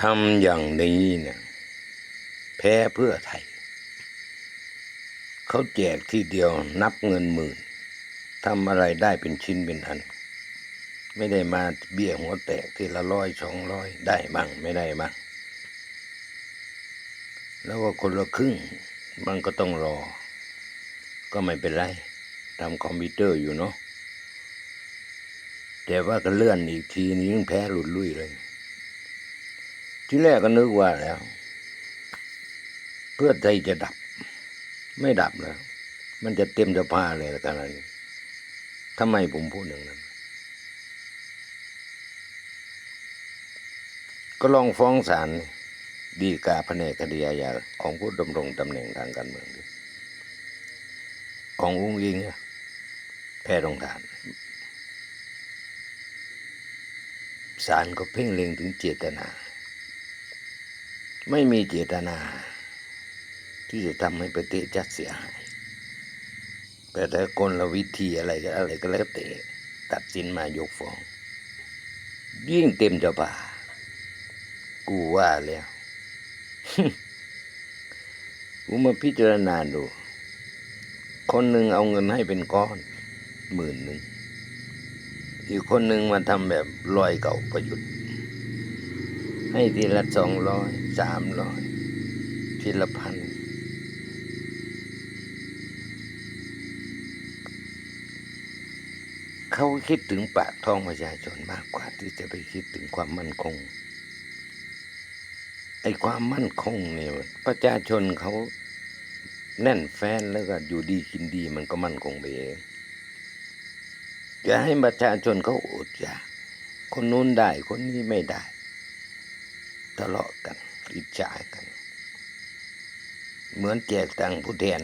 ทำอย่างนี้เนี่ยแพ้เพื่อไทย เขาแจกทีเดียวนับเงินหมื่นทำอะไรได้เป็นชิ้นเป็นอัน ไม่ได้มาเบี้ยหัวแตกทีละร้อยสองร้อยได้มั่งไม่ได้มั่งแล้วก็คนละครึ่งมันก็ต้องรอ ก็ไม่เป็นไรทำคอมพิวเตอร์อยู่เนาะแต่ว่าก็เลื่อนอีกทีนี้ยังแพ้หลุดลุ่ยเลย ที่แรกก็นึกว่าแล้ว เพื่อไทยจะดับ ไม่ดับแล้วมันจะเต็มสภาเลยละกันนี้ทำไมผมพูดอย่างนั้น ก็ลองฟ้องศาลดีกาแผนกคดีอาญาของผู้ดำรงตำแหน่งทางการเมืองดิของอุ้งยิงแพ้ตรงทานศาลก็เพ่งเล็งถึงเจตนา ไม่มีเจตนา ที่จะทำให้ประเทศชาติเสียหาย แต่ถ้ากลวิธีอะไรก็อะไรก็แล้วแต่ตัดสินมายกฟ้อง ยิ่งเต็มจ้าป่า กูว่าแล้ว กูมาพิจารณาดู คนหนึ่งเอาเงินให้เป็นก้อนหมื่นหนึ่ง อีกคนหนึ่งมาทำแบบลอยเก่าประยุทธ์ ให้ทีละสองร้อย สามร้อยทีละพันเขาคิดถึงปากท้องประชาชนมากกว่าที่จะไปคิดถึงความมั่นคง ไอ้ความมั่นคงเนี่ยประชาชนเขาแน่นแฟนแล้วก็อยู่ดีกินดีมันก็มั่นคงไปเองจะให้ประชาชนเขาอดอยากคนนู้นได้คนนี้ไม่ได้ ทะเลาะกัน อิจฉากัน เหมือนแจกตังผู้แทน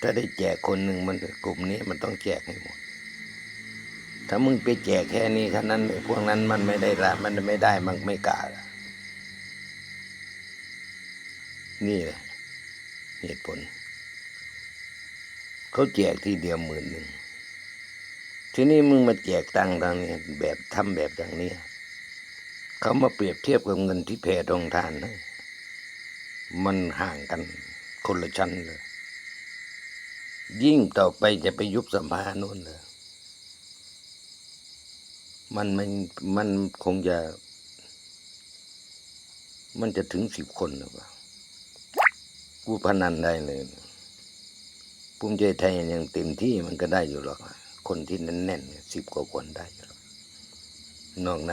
ถ้าได้แจกคนหนึ่งมันกลุ่มนี้มันต้องแจกให้หมด ถ้ามึงไปแจกแค่นี้แค่นั้นพวกนั้นมันไม่ได้ละมันไม่ได้มันไม่กล้าละนี่แหละเหตุผล เขาแจกทีเดียวหมื่นหนึ่งทีนี้มึงมาแจกตังค์ทางนี้แบบทำแบบอย่างนี้ เขามาเปรียบเทียบกับเงินที่แผ่ตรงทานนะมันห่างกันคนละชั้นเลย ยิ่งต่อไปจะไปยุบสภาโน่นเลยมันมันมันคงจะ มันจะถึงสิบคนหรือเปล่ากูพนันได้เลยภูมิใจไทยยังเต็มที่มันก็ได้อยู่หรอกคนที่แน่นๆสิบกว่าคนได้อยู่หรอกนอกนั้น